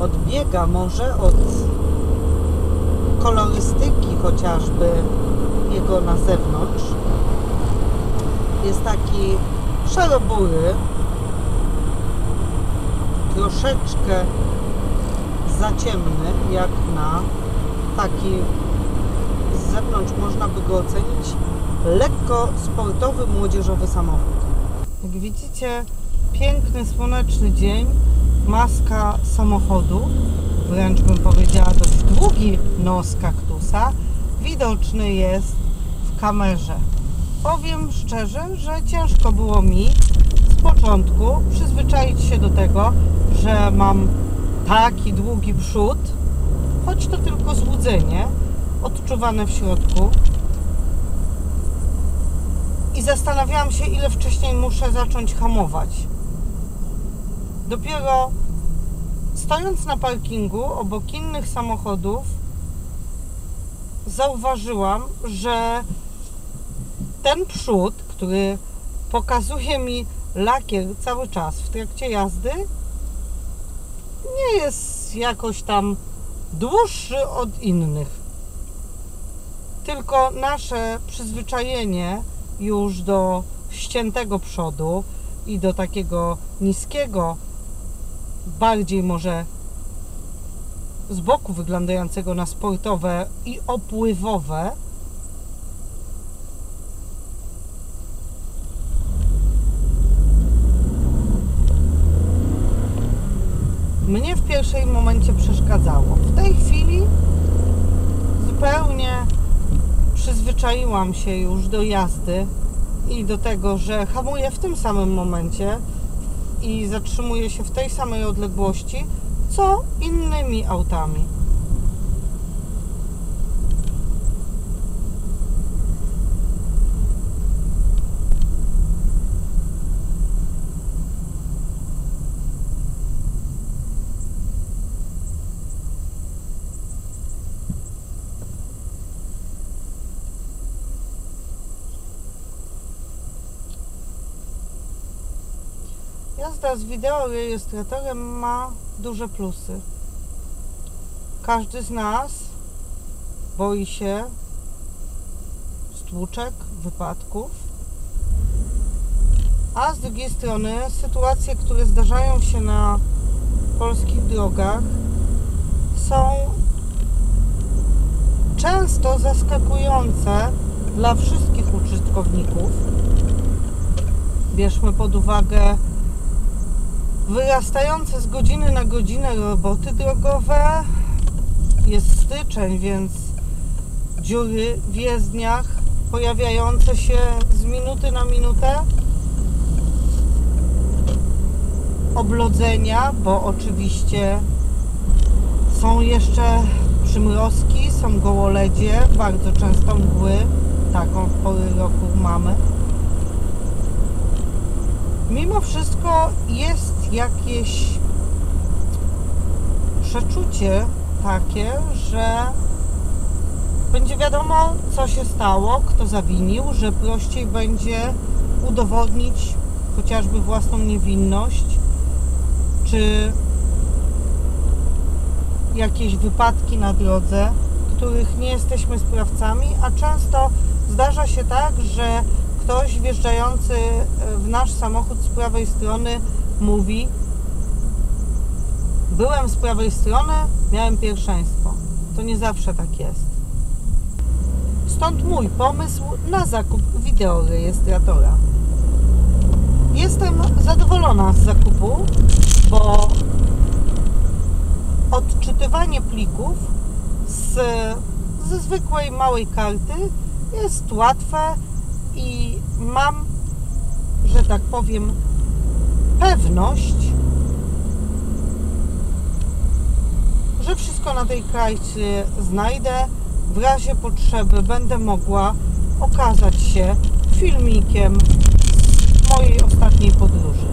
odbiega może od kolorystyki chociażby jego na zewnątrz. Jest taki szarobury, troszeczkę za ciemny, jak na taki z zewnątrz można by go ocenić lekko sportowy, młodzieżowy samochód. Jak widzicie, piękny, słoneczny dzień, maska samochodu, wręcz bym powiedziała dość długi nos kaktusa, widoczny jest w kamerze. Powiem szczerze, że ciężko było mi z początku przyzwyczaić się do tego, że mam taki długi przód, choć to tylko złudzenie odczuwane w środku. I zastanawiałam się, ile wcześniej muszę zacząć hamować. Dopiero stojąc na parkingu obok innych samochodów, zauważyłam, że ten przód, który pokazuje mi lakier cały czas w trakcie jazdy, nie jest jakoś tam dłuższy od innych. Tylko nasze przyzwyczajenie już do ściętego przodu i do takiego niskiego, bardziej może z boku wyglądającego na sportowe i opływowe, mnie w pierwszym momencie przeszkadzało. W tej chwili zupełnie przyzwyczaiłam się już do jazdy i do tego, że hamuję w tym samym momencie i zatrzymuję się w tej samej odległości, co innymi autami. Jazda z wideorejestratorem ma duże plusy. Każdy z nas boi się stłuczek, wypadków, a z drugiej strony sytuacje, które zdarzają się na polskich drogach są często zaskakujące dla wszystkich użytkowników. Bierzmy pod uwagę wyrastające z godziny na godzinę roboty drogowe. Jest styczeń, więc dziury w jezdniach pojawiające się z minuty na minutę. Oblodzenia, bo oczywiście są jeszcze przymrozki, są gołoledzie, bardzo często mgły. Taką w pory roku mamy mimo wszystko jest jakieś przeczucie takie, że będzie wiadomo, co się stało, kto zawinił, że prościej będzie udowodnić chociażby własną niewinność, czy jakieś wypadki na drodze, których nie jesteśmy sprawcami, a często zdarza się tak, że ktoś wjeżdżający w nasz samochód z prawej strony mówi byłem z prawej strony, miałem pierwszeństwo. To nie zawsze tak jest. Stąd mój pomysł na zakup wideorejestratora. Jestem zadowolona z zakupu, bo odczytywanie plików z, ze zwykłej małej karty jest łatwe i mam, że tak powiem, pewność, że wszystko na tej karcie znajdę. W razie potrzeby będę mogła okazać się filmikiem z mojej ostatniej podróży.